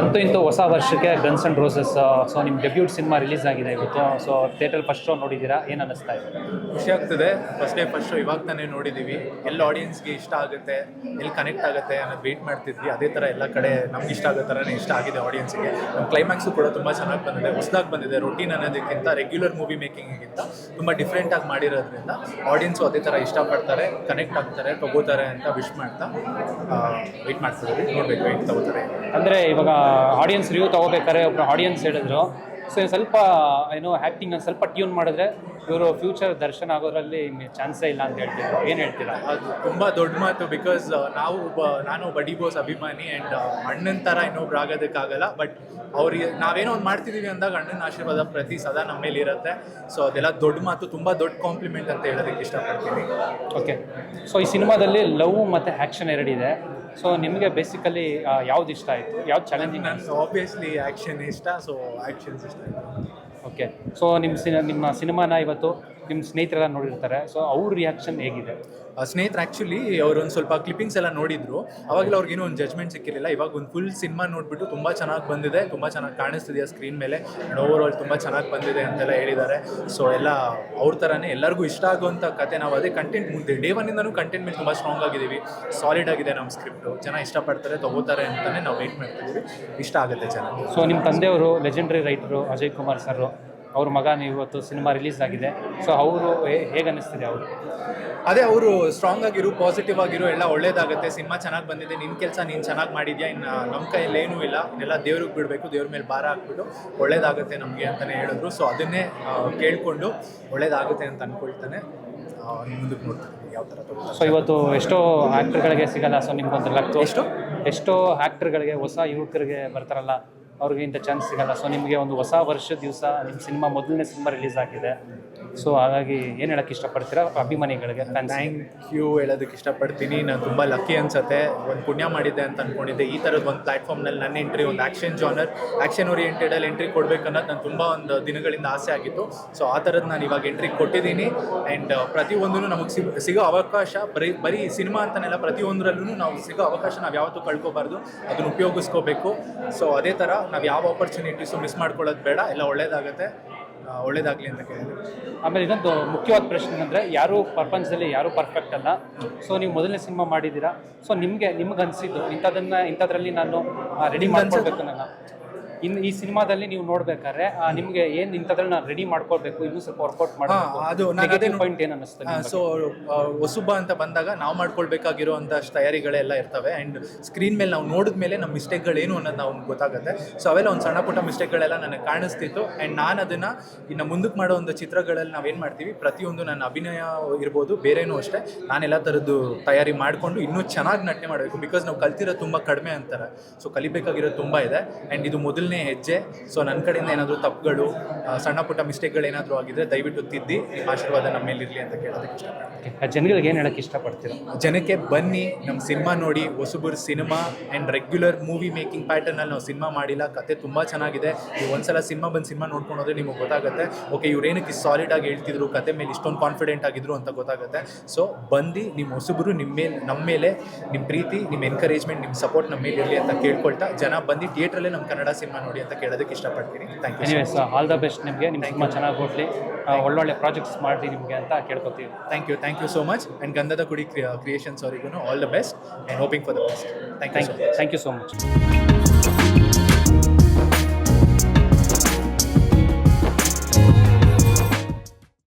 ಅಂತೂ ಇಂತೂ ಹೊಸ ವರ್ಷಕ್ಕೆ ಗನ್ಸ್ ಅಂಡ್ ರೋಸಸ್ ಸೊ ನಿಮ್ಮ ಡೆಬ್ಯೂಟ್ ಸಿನಿಮಾ ರಿಲೀಸ್ ಆಗಿದೆ ಇವತ್ತು. ಸೊ ಥಿಯೇಟರ್ ಫಸ್ಟ್ ಶೋ ನೋಡಿದ್ದೀರಾ? ಏನು ಅನ್ನಿಸ್ತಾ ಇದೆ? ಖುಷಿ ಆಗ್ತದೆ. ಫಸ್ಟ್ ಡೇ ಫಸ್ಟ್ ಶೋ ಇವಾಗ ತಾನೇ ನೋಡಿದ್ದೀವಿ ಎಲ್ಲ ಆಡಿಯನ್ಸ್ಗೆ ಇಷ್ಟ ಆಗುತ್ತೆ ಎಲ್ಲಿ ಕನೆಕ್ಟ್ ಆಗುತ್ತೆ ಅನ್ನೋದು ವೇಟ್ ಮಾಡ್ತಿದ್ವಿ. ಅದೇ ಥರ ಎಲ್ಲ ಕಡೆ ನಮ್ಗೆ ಇಷ್ಟ ಆಗೋ ಥರನೇ ಇಷ್ಟ ಆಗಿದೆ ಆಡಿಯನ್ಸ್ಗೆ ನಮ್ಮ ಕ್ಲೈಮ್ಯಾಕ್ಸು ಕೂಡ ತುಂಬ ಚೆನ್ನಾಗಿ ಬಂದಿದೆ. ಹೊಸದಾಗಿ ಬಂದಿದೆ. ರೊಟೀನ್ ಅನ್ನೋದಕ್ಕಿಂತ ರೆಗ್ಯುಲರ್ ಮೂವಿ ಮೇಕಿಂಗಿಗಿಂತ ತುಂಬ ಡಿಫ್ರೆಂಟಾಗಿ ಮಾಡಿರೋದ್ರಿಂದ ಆಡಿಯನ್ಸು ಅದೇ ಥರ ಇಷ್ಟಪಡ್ತಾರೆ ಕನೆಕ್ಟ್ ಆಗ್ತಾರೆ ತಗೋತಾರೆ ಅಂತ ವಿಶ್ ಮಾಡ್ತಾ ವೆಯ್ಟ್ ಮಾಡ್ತಿದ್ದೀವಿ. ನೋಡಬೇಕು ವೆಯ್ಟ್ ತಗೋತಾರೆ. ಅಂದರೆ ಇವಾಗ ಆಡಿಯನ್ಸ್ ರಿವ್ಯೂ ತೊಗೋಬೇಕಾದ್ರೆ ಒಬ್ಬರು ಆಡಿಯನ್ಸ್ ಹೇಳಿದ್ರು. ಸೊ ಸ್ವಲ್ಪ ಏನೋ ಆ್ಯಕ್ಟಿಂಗ್ ಸ್ವಲ್ಪ ಟ್ಯೂನ್ ಮಾಡಿದ್ರೆ ಇವರು ಫ್ಯೂಚರ್ ದರ್ಶನ ಆಗೋದ್ರಲ್ಲಿ ಚಾನ್ಸೇ ಇಲ್ಲ ಅಂತ ಹೇಳ್ತಿದ್ರು. ಏನು ಹೇಳ್ತೀರಾ? ಅದು ತುಂಬ ದೊಡ್ಡ ಮಾತು ಬಿಕಾಸ್ ನಾವು ಒಬ್ಬ ನಾನು ಬಡಿ ಬೋಸ್ ಅಭಿಮಾನಿ ಆ್ಯಂಡ್ ಅಣ್ಣನ ಥರ ಇನ್ನೊಬ್ರು ಆಗೋದಕ್ಕಾಗಲ್ಲ. ಬಟ್ ಅವ್ರಿಗೆ ನಾವೇನೋ ಒಂದು ಮಾಡ್ತಿದ್ದೀವಿ ಅಂದಾಗ ಅಣ್ಣನ ಆಶೀರ್ವಾದ ಪ್ರತಿ ಸದಾ ನಮ್ಮ ಮೇಲೆ ಇರುತ್ತೆ. ಸೊ ಅದೆಲ್ಲ ದೊಡ್ಡ ಮಾತು ತುಂಬ ದೊಡ್ಡ ಕಾಂಪ್ಲಿಮೆಂಟ್ ಅಂತ ಹೇಳೋದಕ್ಕೆ ಇಷ್ಟಪಡ್ತೀನಿ. ಓಕೆ ಸೊ ಈ ಸಿನಿಮಾದಲ್ಲಿ ಲವ್ ಮತ್ತು ಆ್ಯಕ್ಷನ್ ಎರಡಿದೆ. ಸೊ ನಿಮಗೆ ಬೇಸಿಕಲಿ ಯಾವ್ದು ಇಷ್ಟ ಆಯಿತು? ಯಾವ್ದು ಚಾಲೆಂಜಿಂಗ್ ಆಬ್ವಿಯಸ್ಲಿ ಆ್ಯಕ್ಷನ್ ಇಷ್ಟ ಸೊ ಆ್ಯಕ್ಷನ್ಸ್ ಇಷ್ಟ ಓಕೆ ಸೊ ನಿಮ್ಮ ಸಿನ ನಿಮ್ಮ ಸಿನಿಮಾನ ಇವತ್ತು ನಿಮ್ಮ ಸ್ನೇಹಿತರೆಲ್ಲ ನೋಡಿರ್ತಾರೆ. ಸೊ ಅವ್ರ ರಿಯಾಕ್ಷನ್ ಹೇಗಿದೆ? ಸ್ನೇಹಿತರು ಆ್ಯಕ್ಚುಲಿ ಅವ್ರು ಒಂದು ಸ್ವಲ್ಪ ಕ್ಲಿಪ್ಪಿಂಗ್ಸ್ ಎಲ್ಲ ನೋಡಿದ್ರು. ಅವಾಗಲೇ ಅವ್ರಿಗೇನು ಒಂದು ಜಜ್ಮೆಂಟ್ ಸಿಕ್ಕಿರಲಿಲ್ಲ. ಇವಾಗ ಒಂದು ಫುಲ್ ಸಿನಿಮಾ ನೋಡಿಬಿಟ್ಟು ತುಂಬ ಚೆನ್ನಾಗಿ ಬಂದಿದೆ. ತುಂಬ ಚೆನ್ನಾಗಿ ಕಾಣಿಸ್ತಿದೆಯಾ ಸ್ಕ್ರೀನ್ ಮೇಲೆ? ಆ್ಯಂಡ್ ಓವರ್ ಆಲ್ ತುಂಬ ಚೆನ್ನಾಗಿ ಬಂದಿದೆ ಅಂತೆಲ್ಲ ಹೇಳಿದ್ದಾರೆ. ಸೊ ಎಲ್ಲ ಅವ್ರ ಥರನೇ ಎಲ್ಲರಿಗೂ ಇಷ್ಟ ಆಗುವಂಥ ಕತೆ ನಾವು ಅದೇ ಕಂಟೆಂಟ್ ಮುಂದೆ ಡೇ ಒನ್ನಿಂದನೂ ಕಂಟೆಂಟ್ ಮೇಲೆ ತುಂಬ ಸ್ಟ್ರಾಂಗ್ ಆಗಿದ್ದೀವಿ. ಸಾಲಿಡ್ ಆಗಿದೆ ನಮ್ಮ ಸ್ಕ್ರಿಪ್ಟು ಜನ ಇಷ್ಟಪಡ್ತಾರೆ ತೊಗೋತಾರೆ ಅಂತಲೇ ನಾವು ವೆಯ್ಟ್ ಮಾಡ್ತಿದ್ದೀವಿ. ಇಷ್ಟ ಆಗುತ್ತೆ ಜನ. ಸೊ ನಿಮ್ಮ ತಂದೆಯವರು legendary writer Ajay Kumar sir ಅವ್ರ ಮಗ ಇವತ್ತು ಸಿನಿಮಾ ರಿಲೀಸ್ ಆಗಿದೆ. ಸೊ ಅವರು ಹೇಗೆ ಅನ್ನಿಸ್ತಿದೆ ಅವರು? ಅದೇ ಅವರು ಸ್ಟ್ರಾಂಗ್ ಆಗಿರು ಪಾಸಿಟಿವ್ ಆಗಿರು ಎಲ್ಲ ಒಳ್ಳೇದಾಗುತ್ತೆ ಸಿನಿಮಾ ಚೆನ್ನಾಗಿ ಬಂದಿದೆ ನಿನ್ನ ಕೆಲಸ ನೀನು ಚೆನ್ನಾಗಿ ಮಾಡಿದ್ಯಾ ಇನ್ನು ನಮ್ಮ ಕೈಯಲ್ಲಿ ಏನೂ ಇಲ್ಲ ಎಲ್ಲ ದೇವ್ರಿಗೆ ಬಿಡಬೇಕು ದೇವ್ರ ಮೇಲೆ ಭಾರ ಹಾಕ್ಬಿಟ್ಟು ಒಳ್ಳೇದಾಗುತ್ತೆ ನಮಗೆ ಅಂತಲೇ ಹೇಳಿದ್ರು. ಸೊ ಅದನ್ನೇ ಕೇಳಿಕೊಂಡು ಒಳ್ಳೇದಾಗುತ್ತೆ ಅಂತ ಅಂದ್ಕೊಳ್ತಾನೆ ಮುಂದಕ್ಕೆ ನೋಡ್ತೀನಿ ಯಾವ ಥರ ಸೊ ಇವತ್ತು ಎಷ್ಟೋ ಆ್ಯಕ್ಟ್ರ್ಗಳಿಗೆ ಸಿಗಲ್ಲ ಸೊ ನಿಮ್ಗೊಂದು ಲಕ್ ಎಷ್ಟು? ಎಷ್ಟೋ ಆ್ಯಕ್ಟ್ರ್ಗಳಿಗೆ ಹೊಸ ಯುವಕರಿಗೆ ಬರ್ತಾರಲ್ಲ ಅವ್ರಿಗೆ ಇಂಥ ಚಾನ್ಸ್ ಸಿಗಲ್ಲ. ಸೊ ನಿಮಗೆ ಒಂದು ಹೊಸ ವರ್ಷದ ದಿವಸ ನಿಮ್ಮ ಸಿನಿಮಾ ಮೊದಲನೇ ಸಿನಿಮಾ ರಿಲೀಸ್ ಆಗಿದೆ. ಸೊ ಹಾಗಾಗಿ ಏನು ಹೇಳಕ್ಕೆ ಇಷ್ಟಪಡ್ತೀರಾ? ಅಭಿಮಾನಿಗಳಿಗೆ ಥ್ಯಾಂಕ್ ಯು ಹೇಳೋದಕ್ಕೆ ಇಷ್ಟಪಡ್ತೀನಿ. ನಾನು ತುಂಬ ಲಕ್ಕಿ ಅನ್ಸುತ್ತೆ. ಒಂದು ಪುಣ್ಯ ಮಾಡಿದ್ದೆ ಅಂತ ಅಂದ್ಕೊಂಡಿದ್ದೆ ಈ ಥರದ ಒಂದು ಪ್ಲ್ಯಾಟ್ಫಾರ್ಮ್ನಲ್ಲಿ ನನ್ನ ಎಂಟ್ರಿ ಒಂದು ಆ್ಯಕ್ಷನ್ ಜಾನರ್ ಆ್ಯಕ್ಷನ್ ಓರಿಯೆಂಟೆಡಲ್ಲಿ ಎಂಟ್ರಿ ಕೊಡಬೇಕು ಅನ್ನೋದು ನಾನು ತುಂಬ ಒಂದು ದಿನಗಳಿಂದ ಆಸೆ ಆಗಿತ್ತು. ಸೊ ಆ ಥರದ್ದು ನಾನು ಇವಾಗ ಎಂಟ್ರಿ ಕೊಟ್ಟಿದ್ದೀನಿ. ಆ್ಯಂಡ್ ಪ್ರತಿಯೊಂದೂ ನಮಗೆ ಸಿಗೋ ಅವಕಾಶ, ಬರೀ ಬರೀ ಸಿನಿಮಾ ಅಂತನೆಲ್ಲ ಪ್ರತಿಯೊಂದರಲ್ಲೂ ನಾವು ಸಿಗೋ ಅವಕಾಶ ನಾವು ಯಾವತ್ತೂ ಕಳ್ಕೊಬಾರ್ದು. ಅದನ್ನು ಉಪಯೋಗಿಸ್ಕೋಬೇಕು. ಸೊ ಅದೇ ಥರ ನಾವು ಯಾವ ಆಪರ್ಚುನಿಟೀಸು ಮಿಸ್ ಮಾಡ್ಕೊಳ್ಳೋದು ಬೇಡ ಎಲ್ಲ ಒಳ್ಳೇದಾಗುತ್ತೆ. ಒಳ್ಳೇದಾಗಲಿ ಅಂತ ಕೇಳಿದ್ರು. ಆಮೇಲೆ ಇನ್ನೊಂದು ಮುಖ್ಯವಾದ ಪ್ರಶ್ನೆ ಅಂದರೆ ಯಾರು ಪ್ರಪಂಚದಲ್ಲಿ ಯಾರೂ ಪರ್ಫೆಕ್ಟ್ ಅಲ್ಲ. ಸೊ ನೀವು ಮೊದಲನೇ ಸಿನಿಮಾ ಮಾಡಿದ್ದೀರಾ? ಸೊ ನಿಮಗೆ ನಿಮ್ಗೆ ಅನಿಸಿದ್ದು ಇಂಥದನ್ನ ಇಂಥದ್ರಲ್ಲಿ ನಾನು ರೆಡಿ ನಿಮ್ಗ್ ಅನ್ಸಿದ್ದು? ಇನ್ನು ಈ ಸಿನಿಮಾದಲ್ಲಿ ನೀವು ನೋಡ್ಬೇಕಾದ್ರೆ ನಿಮಗೆ ಏನು ಇಂಥದ್ರಲ್ಲಿ ನಾನು ರೆಡಿ ಮಾಡ್ಕೊಳ್ಬೇಕು ಇನ್ನೂ ಸ್ವಲ್ಪ ವರ್ಕೌಟ್ ಮಾಡಬೇಕು. ಅದು ನಾನು ಅದೇ ಪಾಯಿಂಟ್ ಏನು ಅನ್ನಿಸ್ತು ಸೊ ವಸುಬ ಅಂತ ಬಂದಾಗ ನಾವು ಮಾಡ್ಕೊಳ್ಬೇಕಾಗಿರುವಂಥ ತಯಾರಿಗಳೆಲ್ಲ ಇರ್ತವೆ. ಆ್ಯಂಡ್ ಸ್ಕ್ರೀನ್ ಮೇಲೆ ನಾವು ನೋಡಿದ ಮೇಲೆ ನಮ್ಮ ಮಿಸ್ಟೇಕ್ಗಳೇನು ಅನ್ನೋದು ನಾವು ಗೊತ್ತಾಗುತ್ತೆ. ಸೊ ಅವೆಲ್ಲ ಒಂದು ಸಣ್ಣ ಪುಟ್ಟ ಮಿಸ್ಟೇಕ್ಗಳೆಲ್ಲ ನನಗೆ ಕಾಣಿಸ್ತಿತ್ತು. ಆ್ಯಂಡ್ ನಾನು ಅದನ್ನು ಇನ್ನು ಮುಂದಕ್ಕೆ ಮಾಡೋ ಒಂದು ಚಿತ್ರಗಳಲ್ಲಿ ನಾವೇನು ಮಾಡ್ತೀವಿ ಪ್ರತಿಯೊಂದು ನನ್ನ ಅಭಿನಯ ಇರ್ಬೋದು ಬೇರೆನೂ ಅಷ್ಟೇ ನಾನೆಲ್ಲ ಥರದ್ದು ತಯಾರಿ ಮಾಡಿಕೊಂಡು ಇನ್ನೂ ಚೆನ್ನಾಗಿ ನಟನೆ ಮಾಡಬೇಕು. ಬಿಕಾಸ್ ನಾವು ಕಲ್ತಿರೋ ತುಂಬ ಕಡಿಮೆ ಅಂತಾರೆ. ಸೊ ಕಲಿಬೇಕಾಗಿರೋದು ತುಂಬ ಇದೆ. ಆ್ಯಂಡ್ ಇದು ಮೊದಲನೇ ಹೆಜ್ಜೆ. ಸೊ ನನ್ನ ಕಡೆಯಿಂದ ಏನಾದರೂ ತಪ್ಪುಗಳು ಸಣ್ಣ ಪುಟ್ಟ ಮಿಸ್ಟೇಕ್ಗಳು ಏನಾದರೂ ಆಗಿದ್ರೆ ದಯವಿಟ್ಟು ತಿದ್ದಿ ನಿಮ್ಮ ಆಶೀರ್ವಾದ ನಮ್ಮ ಮೇಲೆ ಇರಲಿ ಅಂತ ಕೇಳೋದಕ್ಕೆ ಇಷ್ಟಪಡ್ತೀನಿ. ಆ ಜನಗಳಿಗೆ ಏನು ಹೇಳಕ್ಕೆ ಇಷ್ಟಪಡ್ತೀರಾ? ಜನಕ್ಕೆ ಬನ್ನಿ ನಮ್ಮ ಸಿನಿಮಾ ನೋಡಿ ಹೊಸಬರು cinema and regular movie making ಪ್ಯಾಟರ್ನಲ್ಲಿ ನಾವು ಸಿನಿಮಾ ಮಾಡಿಲ್ಲ ಕತೆ ತುಂಬ ಚೆನ್ನಾಗಿದೆ. ನೀವು ಒಂದ್ಸಲ ಸಿನಿಮಾ ಬಂದು ಸಿನಿಮಾ ನೋಡ್ಕೊಂಡು ಹೋದ್ರೆ ನಿಮಗೆ ಗೊತ್ತಾಗುತ್ತೆ. ಓಕೆ ಇವ್ರೇನಕ್ಕೆ ಸಾಲಿಡ್ ಆಗಿ ಹೇಳ್ತಿದ್ರು ಕತೆ ಮೇಲೆ ಇಷ್ಟೊಂದು ಕಾನ್ಫಿಡೆಂಟ್ ಆಗಿದ್ರು ಅಂತ ಗೊತ್ತಾಗುತ್ತೆ. ಸೊ ಬಂದು ನಿಮ್ಮ ಹೊಸಬರು ನಿಮ್ಮ ಮೇಲೆ ನಮ್ಮ ಮೇಲೆ ನಿಮ್ಮ ಪ್ರೀತಿ ನಿಮ್ಮ ಎನ್ಕರೇಜ್ಮೆಂಟ್ ನಿಮ್ಮ ಸಪೋರ್ಟ್ ನಮ್ಮ ಮೇಲೆ ಇರಲಿ ಅಂತ ಕೇಳ್ಕೊಳ್ತಾ ಜನ ಬಂದು ಥಿಯೇಟ್ರಲ್ಲೇ ನಮ್ಮ ಕನ್ನಡ ಸಿನಿಮಾ ನೋಡಿ ಅಂತ ಕೇಳೋದಕ್ಕೆ ಇಷ್ಟಪಡ್ತೀನಿ. Thank you anyways all the best ನಿಮಗೆ. ನಿಮ್ಮ ಸಿನಿಮಾ ಚೆನ್ನಾಗಿ ಕೊಡಲಿ ಒಳ್ಳೊಳ್ಳೆ ಪ್ರಾಜೆಕ್ಟ್ಸ್ ಮಾಡಿ ನಿಮಗೆ ಅಂತ ಕೇಳ್ಕೊತೀವಿ. Thank you thank you so much and Gandhada Kudi creations ಅವರಿಗೂ all the best and hoping for the best thank you thank you thank you so much